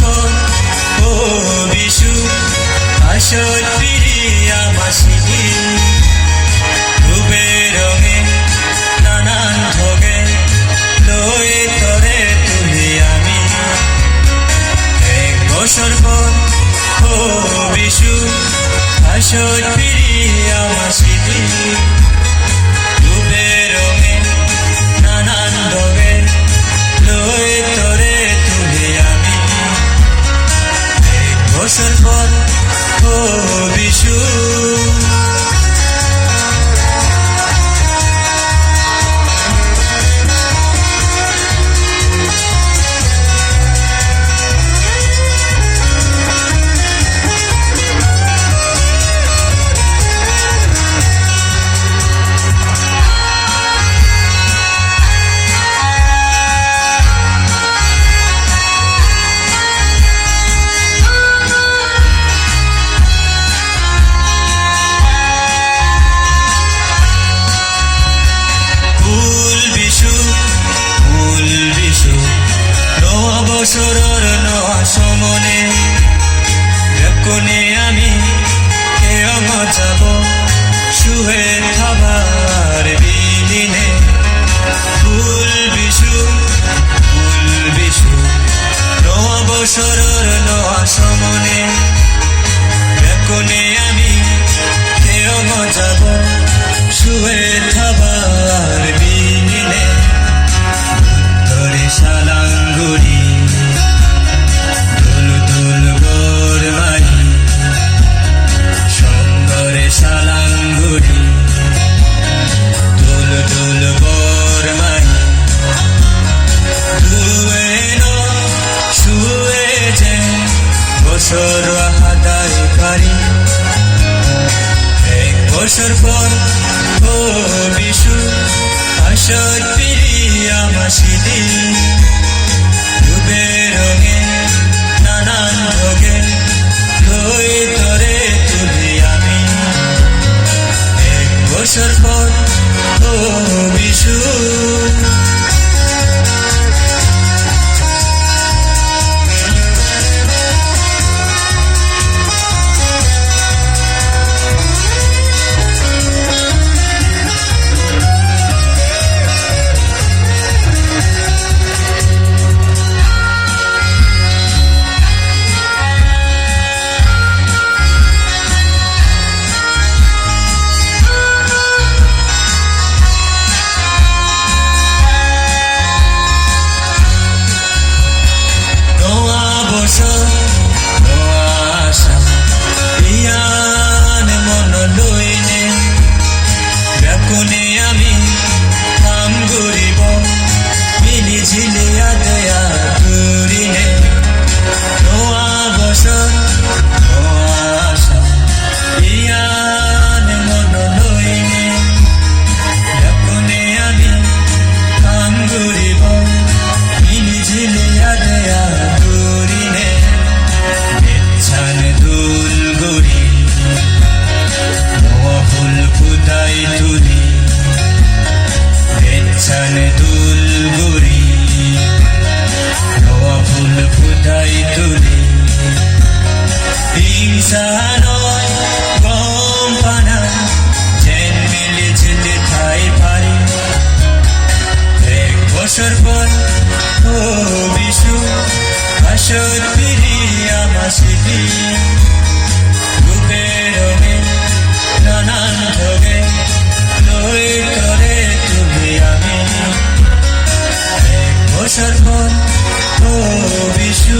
পর ও বিশু, আসল পিরিয়া মাসিনী রূপে রঙে, নানান ঢোকে লয়ে আমি। এক বছর পর, ও বিশু, আসল পিরিয়া মাসিনী নয়া বছৰৰ নয়া সমনে কোনে আমি কেয়ং যাব, সুহে খাবার বিলিনে ফুল বিশু ফুল বিশু নয়া বছৰৰ নয়া সমনে কোনে আমি কেয়ং যাব, সুহে খাবার বিলিনে ধরে সালাঙ্গুড়ি বছর পর ও বিশু আসর প্রিয়া মাসিদি রঙে হাসর পর ও বিশু, হাসর রূপের রঙে, নানান ঢোকে লয়ে করে তুমি আমি। এক বছর পর ও বিশু